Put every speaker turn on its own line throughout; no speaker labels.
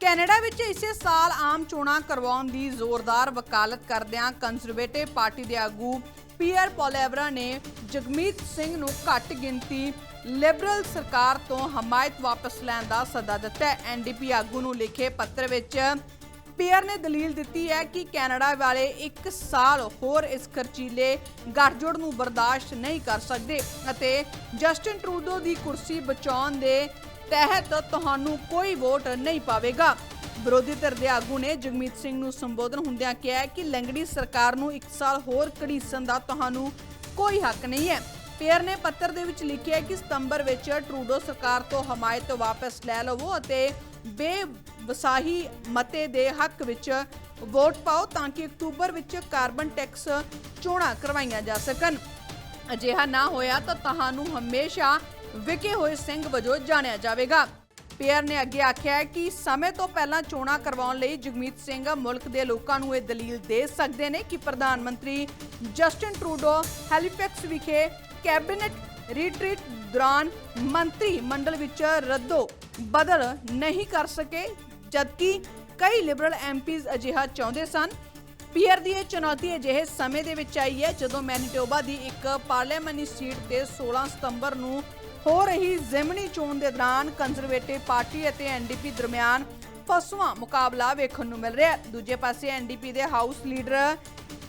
Canada ਵਿੱਚ ਇਸੇ ਸਾਲ ਆਮ ਚੋਣਾਂ ਕਰਵਾਉਣ ਦੀ ਜ਼ੋਰਦਾਰ ਵਕਾਲਤ ਕਰਦਿਆਂ ਕੰਜ਼ਰਵੇਟਿਵ ਪਾਰਟੀ ਦੇ ਆਗੂ ਪੀਅਰ ਪੋਲੇਵਰਾ ਨੇ ਜਗਮੀਤ ਸਿੰਘ ਨੂੰ ਘੱਟ ਗਿਣਤੀ ਲਿਬਰਲ ਸਰਕਾਰ ਤੋਂ ਹਮਾਇਤ ਵਾਪਸ ਲੈਣ ਦਾ ਸੱਦਾ ਦਿੱਤਾ ਐਨਡੀਪੀ ਆਗੂ ਨੂੰ ਲਿਖੇ ਪੱਤਰ ਵਿੱਚ ਪੀਅਰ ਨੇ ਦਲੀਲ ਦਿੱਤੀ ਹੈ ਕਿ ਕੈਨੇਡਾ ਵਾਲੇ 1 ਸਾਲ ਹੋਰ ਇਸ ਖਰਚੀਲੇ ਗੱਠਜੋੜ ਨੂੰ ਬਰਦਾਸ਼ਤ ਨਹੀਂ ਕਰ ਸਕਦੇ ਅਤੇ ਜਸਟਿਨ ਟਰੂਡੋ ਦੀ ਕੁਰਸੀ ਬਚਾਉਣ ਦੇ ਤਹਿਤ ਤੁਹਾਨੂੰ ਕੋਈ ਵੋਟ ਨਹੀਂ ਪਾਵੇਗਾ। ਵਿਰੋਧੀ ਧਿਰ ਦੇ ਆਗੂ ਨੇ ਜਗਮੀਤ ਸਿੰਘ ਨੂੰ ਸੰਬੋਧਨ ਹੁੰਦਿਆਂ ਕਿਹਾ ਕਿ ਲੰਗੜੀ ਸਰਕਾਰ ਨੂੰ 1 ਸਾਲ ਹੋਰ ਘੜੀਸਣ ਦਾ ਤੁਹਾਨੂੰ ਕੋਈ ਹੱਕ ਨਹੀਂ ਹੈ। ਪੀਅਰ ਨੇ ਪੱਤਰ ਦੇ ਵਿੱਚ ਲਿਖਿਆ ਕਿ ਸਤੰਬਰ ਵਿੱਚ ਟਰੂਡੋ ਸਰਕਾਰ ਤੋਂ ਹਮਾਇਤ ਵਾਪਸ ਲੈ ਲਵੋ ਅਤੇ ਬੇਵਸਾਹੀ ਮਤੇ ਦੇ ਹੱਕ ਵਿੱਚ ਵੋਟ ਪਾਓ ਤਾਂ ਕਿ ਅਕਤੂਬਰ ਵਿੱਚ ਕਾਰਬਨ ਟੈਕਸ ਚੋਣਾਂ ਕਰਵਾਈਆਂ ਜਾ ਸਕਣ। ਅਜਿਹਾ ਨਾ ਹੋਇਆ ਤਾਂ ਤੁਹਾਨੂੰ ਹਮੇਸ਼ਾ ਵਿਕੇ ਹੋਏ ਸਿੰਘ ਵਜੋਂ ਜਾਣਿਆ ਜਾਵੇਗਾ। ਪੀਅਰ ਨੇ ਅੱਗੇ ਆਖਿਆ ਹੈ ਕਿ ਸਮੇਂ ਤੋਂ ਪਹਿਲਾਂ ਚੋਣਾਂ ਕਰਵਾਉਣ ਲਈ ਜਗਮੀਤ ਸਿੰਘ ਮੁਲਕ ਦੇ ਲੋਕਾਂ ਨੂੰ ਇਹ ਦਲੀਲ ਦੇ ਸਕਦੇ ਨੇ ਕਿ ਪ੍ਰਧਾਨ ਮੰਤਰੀ ਜਸਟਿਨ ਟਰੂਡੋ ਹੈਲੀਫੈਕਸ ਵਿਖੇ ਕੈਬਨਿਟ ਰੀਟਰੀਟ ਦੌਰਾਨ ਮੰਤਰੀ ਮੰਡਲ ਵਿੱਚ ਰੱਦੋ ਬਦਲ ਨਹੀਂ ਕਰ ਸਕੇ, ਜਦਕਿ ਕਈ ਲਿਬਰਲ ਐਮਪੀਜ਼ ਅਜਿਹਾ ਚਾਹੁੰਦੇ ਸਨ। ਪੀਅਰ ਦੀ ਇਹ ਚੁਣੌਤੀ ਅਜਿਹੇ ਸਮੇਂ ਦੇ ਵਿੱਚ ਆਈ ਹੈ ਜਦੋਂ ਮੈਨੀਟੋਬਾ ਦੀ ਇੱਕ ਪਾਰਲੀਮੈਂਟਰੀ ਸੀਟ ਤੇ 16 ਸਤੰਬਰ ਨੂੰ ਹੋ ਰਹੀ ਜ਼ਿਮਨੀ ਚੋਣ ਦੇ ਦੌਰਾਨ ਕੰਜ਼ਰਵੇਟਿਵ ਪਾਰਟੀ ਅਤੇ ਐਨਡੀਪੀ ਦਰਮਿਆਨ ਫਸਵਾਂ ਮੁਕਾਬਲਾ ਵੇਖਣ ਨੂੰ ਮਿਲ ਰਿਹਾ ਹੈ। ਦੂਜੇ ਪਾਸੇ ਐਨਡੀਪੀ ਦੇ ਹਾਊਸ ਲੀਡਰ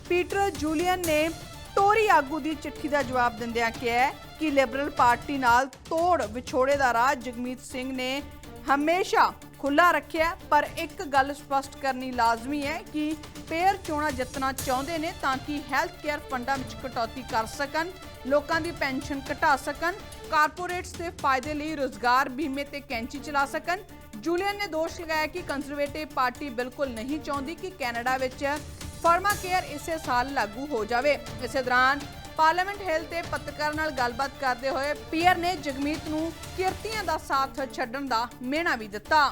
ਪੀਟਰ ਜੂਲੀਅਨ ਨੇ ਟੋਰੀ ਆਗੂ ਦੀ ਚਿੱਠੀ ਦਾ ਜਵਾਬ ਦਿੰਦਿਆਂ ਕਿਹਾ ਕਿ ਲਿਬਰਲ ਪਾਰਟੀ ਨਾਲ ਤੋੜ ਵਿਛੋੜੇ ਦਾ ਰਾਜ ਜਗਮੀਤ ਸਿੰਘ ਨੇ ਹਮੇਸ਼ਾ ਖੁੱਲਾ ਰੱਖਿਆ ਪਰ ਇੱਕ ਗੱਲ ਸਪਸ਼ਟ ਕਰਨੀ ਲਾਜ਼ਮੀ ਹੈ ਕਿ ਪੇਅਰ ਚੋਣਾਂ ਜਿੱਤਣਾ ਚਾਹੁੰਦੇ ਨੇ ਤਾਂ ਕਿ ਹੈਲਥ ਕੇਅਰ ਫੰਡਾਂ ਵਿੱਚ ਕਟੌਤੀ ਕਰ ਸਕਣ, ਲੋਕਾਂ ਦੀ ਪੈਨਸ਼ਨ ਘਟਾ ਸਕਣ ਕਾਰਪੋਰੇਟਸ ਦੇ ਫਾਇਦੇ ਲਈ ਰੋਜ਼ਗਾਰ ਬੀਮੇ ਤੇ ਕੈਂਚੀ ਚਲਾ ਸਕਣ। ਜੂਲੀਅਨ ਨੇ ਦੋਸ਼ ਲਗਾਇਆ ਕਿ ਕੰਜ਼ਰਵੇਟਿਵ ਪਾਰਟੀ ਬਿਲਕੁਲ ਨਹੀਂ ਚਾਹੁੰਦੀ ਕਿ ਕੈਨੇਡਾ ਵਿੱਚ ਫਾਰਮਾ ਕੇਅਰ ਇਸੇ ਸਾਲ ਲਾਗੂ ਹੋ ਜਾਵੇ। ਇਸੇ ਦੌਰਾਨ ਪਾਰਲੀਮੈਂਟ ਹਿੱਲ ਤੇ ਪੱਤਰਕਾਰਾਂ ਨਾਲ ਗੱਲਬਾਤ ਕਰਦੇ ਹੋਏ ਪੀਅਰ ਨੇ ਜਗਮੀਤ ਨੂੰ ਕਿਰਤੀਆਂ ਦਾ ਸਾਥ ਛੱਡਣ ਦਾ ਮਿਹਣਾ ਵੀ ਦਿੱਤਾ।